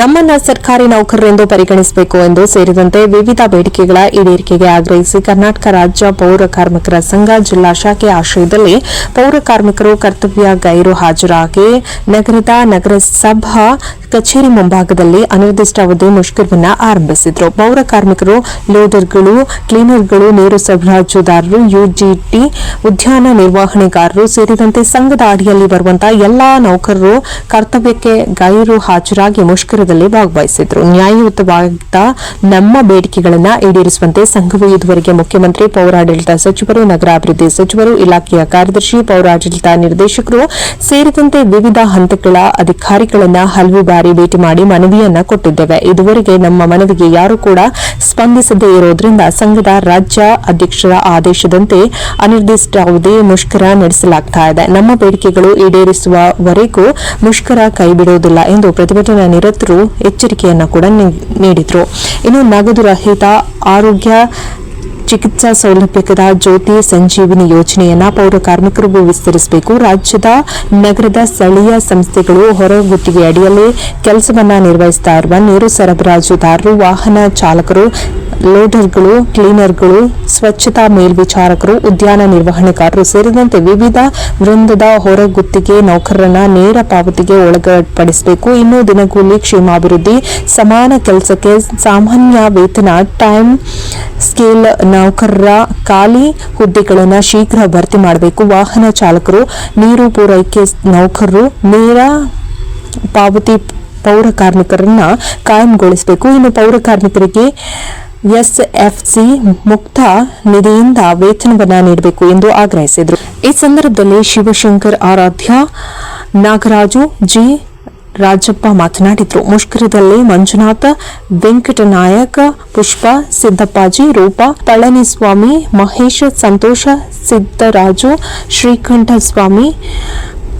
ನಮ್ಮನ್ನ ಸರ್ಕಾರಿ ನೌಕರರೆಂದು ಪರಿಗಣಿಸಬೇಕು ಎಂದು ಸೇರಿದಂತೆ ವಿವಿಧ ಬೇಡಿಕೆಗಳ ಈಡೇರಿಕೆಗೆ ಆಗ್ರಹಿಸಿ ಕರ್ನಾಟಕ ರಾಜ್ಯ ಪೌರ ಕಾರ್ಮಿಕರ ಸಂಘ ಜಿಲ್ಲಾ ಶಾಖೆ ಆಶ್ರಯದಲ್ಲಿ ಪೌರ ಕಾರ್ಮಿಕರು ಕರ್ತವ್ಯ ಗೈರು ಹಾಜರಾಗಿ ನಗರದ ನಗರಸಭಾ ಕಚೇರಿ ಮುಂಭಾಗದಲ್ಲಿ ಅನಿರ್ದಿಷ್ಟಾವಧಿ ಮುಷ್ಕರವನ್ನು ಆರಂಭಿಸಿದರು. ಪೌರ ಕಾರ್ಮಿಕರು, ಲೋಡರ್ಗಳು, ಕ್ಲೀನರ್ಗಳು, ನೀರು ಸರಬರಾಜುದಾರರು, ಯುಜಿಟಿ, ಉದ್ಯಾನ ನಿರ್ವಹಣೆಗಾರರು ಸೇರಿದಂತೆ ಸಂಘದ ಅಡಿಯಲ್ಲಿ ಬರುವಂತಹ ಎಲ್ಲಾ ನೌಕರರು ಕರ್ತವ್ಯಕ್ಕೆ ಗೈರು ಹಾಜರಾಗಿ ಮುಷ್ಕರದಲ್ಲಿ ಭಾಗವಹಿಸಿದ್ರು. ನ್ಯಾಯಯುತವಾದ ನಮ್ಮ ಬೇಡಿಕೆಗಳನ್ನು ಈಡೇರಿಸುವಂತೆ ಸಂಘವು ಇದುವರೆಗೆ ಮುಖ್ಯಮಂತ್ರಿ, ಪೌರಾಡಳಿತ ಸಚಿವರು ನಗರಾಭಿವೃದ್ಧಿ ಸಚಿವರು, ಇಲಾಖೆಯ ಕಾರ್ಯದರ್ಶಿ, ಪೌರಾಡಳಿತ ನಿರ್ದೇಶಕರು ಸೇರಿದಂತೆ ವಿವಿಧ ಹಂತಗಳ ಅಧಿಕಾರಿಗಳನ್ನ ಹಲವು ಬಾರಿ ಭೇಟಿ ಮಾಡಿ ಮನವಿಯನ್ನ ಕೊಟ್ಟಿದ್ದೇವೆ. ಇದುವರೆಗೆ ನಮ್ಮ ಮನವಿಗೆ ಯಾರು ಕೂಡ ಸ್ಪಂದಿಸದೇ ಇರುವುದರಿಂದ ಸಂಘದ ರಾಜ್ಯ ಅಧ್ಯಕ್ಷರ ಆದೇಶದಂತೆ ಅನಿರ್ದಿಷ್ಟಾವಧಿ ಮುಷ್ಕರ ನಡೆಸಲಾಗ್ತಾ ಇದೆ. ನಮ್ಮ ಬೇಡಿಕೆಗಳು ಈಡೇರಿಸುವವರೆಗೂ ಮುಷ್ಕರ ಕೈಬಿಡುವುದಿಲ್ಲ ಎಂದು ಪ್ರತಿಭಟನಾ ನಿರತರು ಎಚ್ಚರಿಕೆಯನ್ನ ಕೂಡ ನೀಡಿದ್ರು. ಇನ್ನು ನಗದು ರಹಿತ ಆರೋಗ್ಯ ಚಿಕಿತ್ಸಾ ಸೌಲಭ್ಯದ ಜ್ಯೋತಿ ಸಂಜೀವಿನಿ ಯೋಜನೆಯನ್ನ ಪೌರ ಕಾರ್ಮಿಕರಿಗೂ ವಿಸ್ತರಿಸಬೇಕು. ರಾಜ್ಯದ ನಗರದ ಸ್ಥಳೀಯ ಸಂಸ್ಥೆಗಳು ಹೊರಗುತ್ತಿಗೆ ಅಡಿಯಲ್ಲಿ ಕೆಲಸವನ್ನ ನಿರ್ವಹಿಸ್ತಾ ಇರುವ ನೀರು ಸರಬರಾಜುದಾರರು, ವಾಹನ ಚಾಲಕರು ಲೋಡರ್ಗಳು ಕ್ಲೀನರ್ಗಳು, ಸ್ವಚ್ಛತಾ ಮೇಲ್ವಿಚಾರಕರು, ಉದ್ಯಾನ ನಿರ್ವಹಣೆಕಾರರು ಸೇರಿದಂತೆ ವಿವಿಧ ವೃಂದದ ಹೊರಗುತ್ತಿಗೆ ನೌಕರರನ್ನ ನೇರ ಪಾವತಿಗೆ ಒಳಪಡಿಸಬೇಕು. ಇನ್ನು ದಿನಗೂಲಿ ಕ್ಷೇಮಾಭಿವೃದ್ಧಿ, ಸಮಾನ ಕೆಲಸಕ್ಕೆ ಸಾಮಾನ್ಯ ವೇತನ, ಟೈಮ್ ಸ್ಕೇಲ್ ನೌಕರರ ಖಾಲಿ ಹುದ್ದೆಗಳನ್ನು ಶೀಘ್ರ ಭರ್ತಿ ಮಾಡಬೇಕು. ವಾಹನ ಚಾಲಕರು, ನೀರು ಪೂರೈಕೆ ನೌಕರರು, ನೇರ ಪಾವತಿ ಪೌರ ಕಾರ್ಮಿಕರನ್ನ ಕಾಯಂಗೊಳಿಸಬೇಕು. ಇನ್ನು ಪೌರ ಕಾರ್ಮಿಕರಿಗೆ ಎಸ್ಎಫ್ಸಿ ಮುಕ್ತ ನಿಧಿಯಿಂದ ವೇತನವನ್ನ ನೀಡಬೇಕು ಎಂದು ಆಗ್ರಹಿಸಿದರು. ಈ ಸಂದರ್ಭದಲ್ಲಿ ಶಿವಶಂಕರ್ ಆರಾಧ್ಯ ನಾಗರಾಜು ಜಿ. ರಾಜಪ್ಪ ಮಾತನಾಡಿದರು. ಮುಷ್ಕರದಲ್ಲಿ ಮಂಜುನಾಥ ವೆಂಕಟನಾಯಕ ಪುಷ್ಪ, ಸಿದ್ದಪ್ಪಾಜಿ, ರೂಪ, ಪಳನಿಸ್ವಾಮಿ, ಮಹೇಶ್, ಸಂತೋಷ, ಸಿದ್ದರಾಜು ಶ್ರೀಕಂಠ ಸ್ವಾಮಿ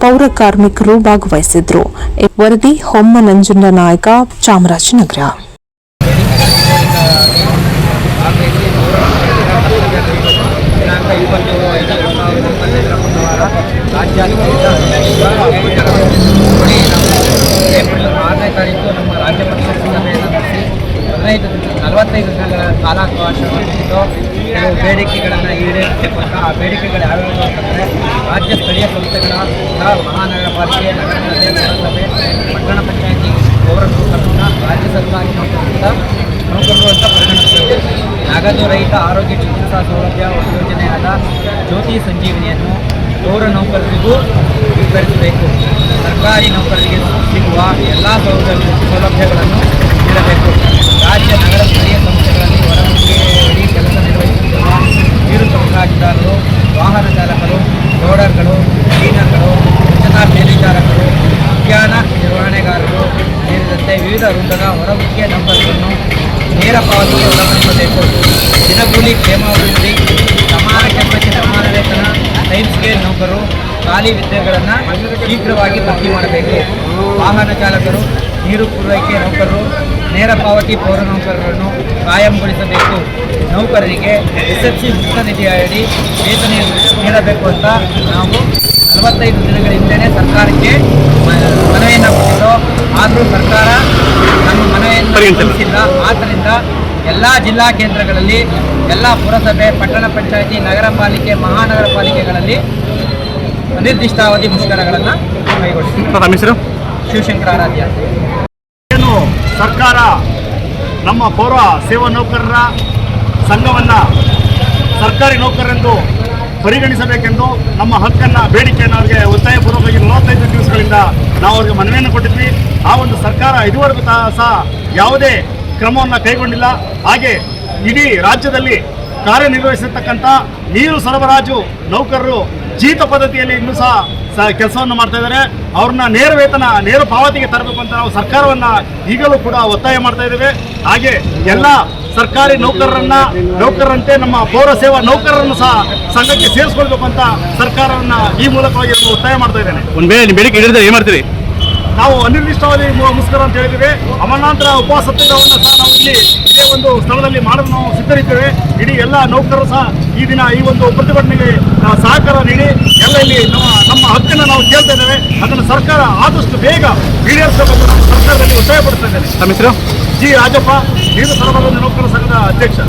ಪೌರ ಕಾರ್ಮಿಕರು ಭಾಗವಹಿಸಿದ್ರು. ವರದಿ ಹೊಮ್ಮನಂಜುಂಡ ನಾಯಕ ಚಾಮರಾಜನಗರ. ದಿನಾಂಕ ಇಪ್ಪತ್ತೇಳು ಐದು ಎರಡು ಸಾವಿರದ ಇಪ್ಪತ್ತೈದರ ನಮ್ಮ ರಾಜ್ಯ ಪರಿಷತ್ ಸಭೆಯನ್ನು ನಡೆಸಿ ಹದಿನೈದು ನಲವತ್ತೈದು ದಿನಗಳ ಕಾಲಾವಕಾಶವಾಗಿದ್ದು ಕೆಲವು ಬೇಡಿಕೆಗಳನ್ನು ಈಡೇರಿಸಬೇಕು ಅಂತ ಆ ಬೇಡಿಕೆಗಳು ಯಾವ್ಯಾವು ಅಂತಂದರೆ ರಾಜ್ಯ ಸ್ಥಳೀಯ ಸಂಸ್ಥೆಗಳ ಮಹಾನಗರ ಪಾಲಿಕೆ ನಗರ ಪುರಸಭೆ ಪಟ್ಟಣ ಪಂಚಾಯಿತಿ ಗೌರವ ನೌಕರರನ್ನ ರಾಜ್ಯ ಸರ್ಕಾರಿ ನೌಕರರು ಅಂತ ಪರಿಗಣಿಸಬೇಕು ನಗದು ರಹಿತ ಆರೋಗ್ಯ ಚಿಕಿತ್ಸಾ ಸೌಲಭ್ಯ ಯೋಜನೆಯಾದ ಜ್ಯೋತಿ ಸಂಜೀವಿನಿಯನ್ನು ಪೌರ ನೌಕರರಿಗೂ ವಿಸ್ತರಿಸಬೇಕು ಸರ್ಕಾರಿ ನೌಕರರಿಗೆ ಸಿಗುವ ಎಲ್ಲ ಸೌಲಭ್ಯ, ಸೌಲಭ್ಯಗಳನ್ನು ನೀಡಬೇಕು. ರಾಜ್ಯ ನಗರ ಸ್ಥಳೀಯ ಸಂಸ್ಥೆಗಳಲ್ಲಿ ಹೊರಗಡೆಯಡಿ ಕೆಲಸ ನಿರ್ವಹಿಸುತ್ತಿರುವ ನೀರು ಸೌಲಭ್ಯದಾರರು ವಾಹನ ಚಾಲಕರು, ಲೋಡರ್ಗಳು, ಕ್ಲೀನರ್ಗಳು ಸ್ವಚ್ಛತಾ ಮೇಲ್ವಿಚಾರಕರು, ಉದ್ಯಾನ ನಿರ್ವಹಣೆಗಾರರು ಸೇರಿದಂತೆ ವಿವಿಧ ವೃಂದದ ಹೊರಗುತ್ತಿಗೆ ನೌಕರರನ್ನು ನೇರ ಪಾವತಿ ಒಳಪಡಿಸಬೇಕು. ದಿನಗೂಲಿ ಕ್ಷೇಮಾಭಿವೃದ್ಧಿ, ಸಮಾನ ಕೆಲಸಕ್ಕೆ ಸಮಾನ ವೇತನ ಟೈಮ್ ಸ್ಕೇಲ್ ನೌಕರರು, ಖಾಲಿ ಹುದ್ದೆಗಳನ್ನು ಶೀಘ್ರವಾಗಿ ಭರ್ತಿ ಮಾಡಬೇಕು. ವಾಹನ ಚಾಲಕರು, ನೀರು ಪೂರೈಕೆ ನೌಕರರು, ನೇರ ಪಾವತಿ ಪೌರ ನೌಕರರನ್ನು ಕಾಯಂಗೊಳಿಸಬೇಕು. ನೌಕರರಿಗೆ ಎಸ್ ಎಸ್ ಸಿ ಮುಕ್ತ ನಿಧಿ ಅಡಿ ವೇತನ ನೀಡಬೇಕು ಅಂತ ನಾವು ನಲವತ್ತೈದು ದಿನಗಳ ಹಿಂದೆಯೇ ಸರ್ಕಾರಕ್ಕೆ ಮನವಿಯನ್ನು ಕೊಟ್ಟಿದ್ದೋ, ಆದರೂ ಸರ್ಕಾರ ಪರಿಗಣಿಸಿಲ್ಲ ಆದ್ದರಿಂದ ಎಲ್ಲ ಜಿಲ್ಲಾ ಕೇಂದ್ರಗಳಲ್ಲಿ ಎಲ್ಲ ಪುರಸಭೆ ಪಟ್ಟಣ ಪಂಚಾಯಿತಿ ನಗರ ಪಾಲಿಕೆ ಮಹಾನಗರ ಪಾಲಿಕೆಗಳಲ್ಲಿ ಅನಿರ್ದಿಷ್ಟಾವಧಿ ಮುಷ್ಕರಗಳನ್ನು ಹೆಸರು? ಶಿವಶಂಕರ ಆರಾಧ್ಯ ಏನು ಸರ್ಕಾರ ನಮ್ಮ ಪೌರ ಸೇವಾ ನೌಕರರ ಸಂಘವನ್ನು ಸರ್ಕಾರಿ ನೌಕರರೆಂದು ಪರಿಗಣಿಸಬೇಕೆಂದು ನಮ್ಮ ಹಕ್ಕನ್ನು ಬೇಡಿಕೆಯನ್ನು ಅವರಿಗೆ ಒತ್ತಾಯಪೂರ್ವಕವಾಗಿ ನಲವತ್ತೈದು ದಿವಸಗಳಿಂದ ನಾವು ಅವರಿಗೆ ಮನವಿಯನ್ನು ಕೊಟ್ಟಿದ್ವಿ. ಆ ಒಂದು ಸರ್ಕಾರ ಇದುವರೆಗೂ ಸಹ ಯಾವುದೇ ಕ್ರಮವನ್ನು ಕೈಗೊಂಡಿಲ್ಲ. ಹಾಗೆ ಇಡೀ ರಾಜ್ಯದಲ್ಲಿ ಕಾರ್ಯನಿರ್ವಹಿಸಿರ್ತಕ್ಕಂಥ ನೀರು ಸರಬರಾಜು ನೌಕರರು ಜೀತ ಪದ್ಧತಿಯಲ್ಲಿ ಇನ್ನೂ ಸಹ ಸ ಕೆಲಸವನ್ನು ಮಾಡ್ತಾ ಇದ್ದಾರೆ. ಅವ್ರನ್ನ ನೇರ ವೇತನ, ನೇರ ಪಾವತಿಗೆ ತರಬೇಕು ಅಂತ ನಾವು ಸರ್ಕಾರವನ್ನು ಈಗಲೂ ಕೂಡ ಒತ್ತಾಯ ಮಾಡ್ತಾ ಇದ್ದೇವೆ. ಹಾಗೆ ಎಲ್ಲ ಸರ್ಕಾರಿ ನೌಕರರನ್ನ, ನೌಕರರಂತೆ ನಮ್ಮ ಪೌರ ಸೇವಾ ನೌಕರರನ್ನು ಸಹ ಸಂಘಕ್ಕೆ ಸೇರಿಸ್ಕೊಳ್ಬೇಕು ಅಂತ ಸರ್ಕಾರವನ್ನ ಈ ಮೂಲಕವಾಗಿ ಒತ್ತಾಯ ಮಾಡ್ತಾ ಇದ್ದೇನೆ. ಒಂದು ಬೇಡಿಕೆ ಹಿಡಿದ್ರೆ ಏನ್ ಮಾಡ್ತೀರಿ? ನಾವು ಅನಿರ್ದಿಷ್ಟಾವಧಿ ಮುಸ್ಕರ ಅಂತ ಹೇಳಿದ್ದೇವೆ. ಅಮರನಾಥರ ಉಪವಾಸ ಸತ್ಯಾಗ್ರಹವನ್ನು ಸಹ ನಾವು ಇಲ್ಲಿ ಇದೇ ಒಂದು ಸ್ಥಳದಲ್ಲಿ ಮಾಡಲು ನಾವು ಸಿದ್ಧರಿದ್ದೇವೆ. ಇಡೀ ಎಲ್ಲ ನೌಕರರು ಸಹ ಈ ದಿನ ಈ ಒಂದು ಪ್ರತಿಭಟನೆಗೆ ಸಹಕಾರ ನೀಡಿ ಎಲ್ಲ ಇಲ್ಲಿ ನಮ್ಮ ನಮ್ಮ ಹಕ್ಕನ್ನು ನಾವು ಕೇಳ್ತಾ ಇದ್ದೇವೆ. ಅದನ್ನು ಸರ್ಕಾರ ಆದಷ್ಟು ಬೇಗ ಈಡೇರಿಸಬೇಕು ಸರ್ಕಾರದಲ್ಲಿ ಒತ್ತಾಯ ಪಡ್ತಾ ಇದ್ದೇನೆ. ಹೆಸರು ಜಿ ರಾಜಪ್ಪ ನೀರು ಸರಬರಾಜು ನೌಕರರ ಸಂಘದ ಅಧ್ಯಕ್ಷ.